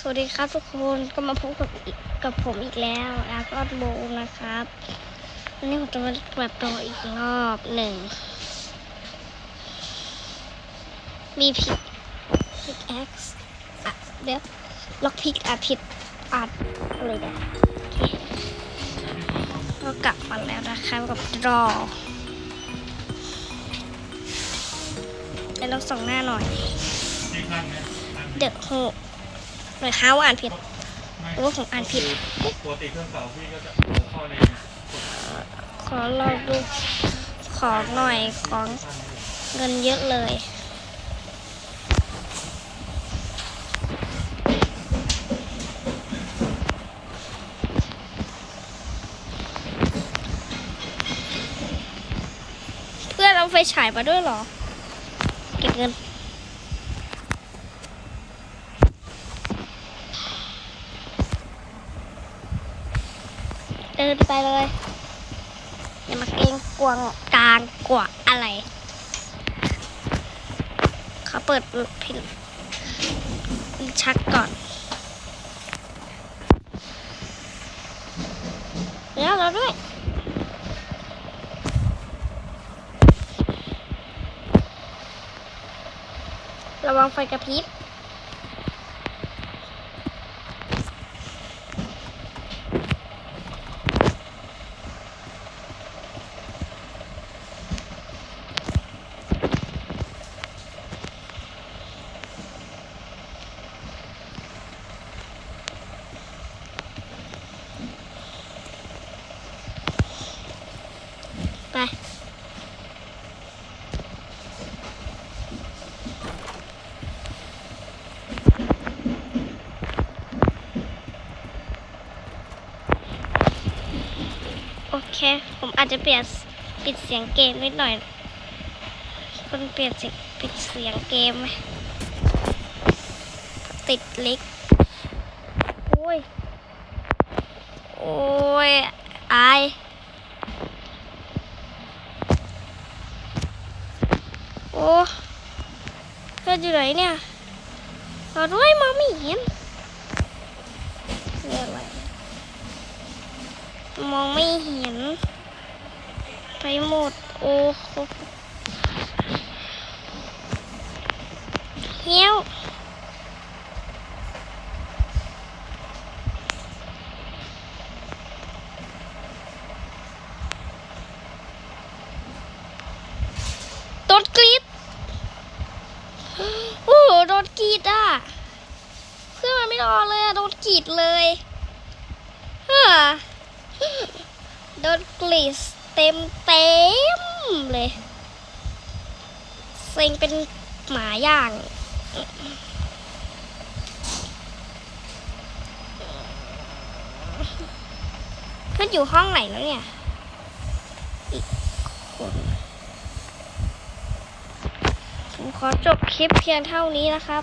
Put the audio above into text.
สวัสดีครับทุกคนก็มาพบกับกับผมอีกแล้วอากอนโบนะครับวันนี้ผมจะมาแบบโปรอีกรอบหนึ่ง มีพิกพิกแอ็กซ์อะเดี๋ยวล็อกพิกอาผิดอัดเลยนะโอเคก็กลับมาแล้วนะครับกับรอแล้วเราส่องหน้าหน่อย เดอะโฮ หน่อยค้าว่าอ่านผิดรือว่าผมอ่านผิด ปกติเครื่องเก่าพี่ก็จะเข้าในขอลองดูของหน่อยของเงินเยอะเลยเพื่อนเอาไฟฉายมาด้วยเหรอ เก็บเงิน เดินไปเลย อย่ามาเกรงกวงกลางกว่าอะไร เขาเปิดพินชักก่อนแล้วเราด้วยระวังไฟกระพริบ ไปโอเค ผมอาจจะเปลี่ยนปิดเสียงเกมนิดหน่อยคุณเปลี่ยนเสียงปิดเสียงเกมไหมติดลิกโอ้ย โอ้ย อาย โอ้เธออยู่ไหนเนี่ยรอด้วยมองไม่เห็นเรียกอะไรมองไม่เห็น ไปหมด โอ้โหเหี้ยวโดนกรีดโอ้โหโดนกรีดอะ เพื่อนมันไม่ รอเลยโดนกรีดเลยฮ่าโดนกรีดเต็มเต็มเลยเซ็งเป็นหมาย่างเพื่อนอยู่ห้องไหนแล้วเนี่ย อีกคนผมขอจบคลิปเพียงเท่านี้นะครับ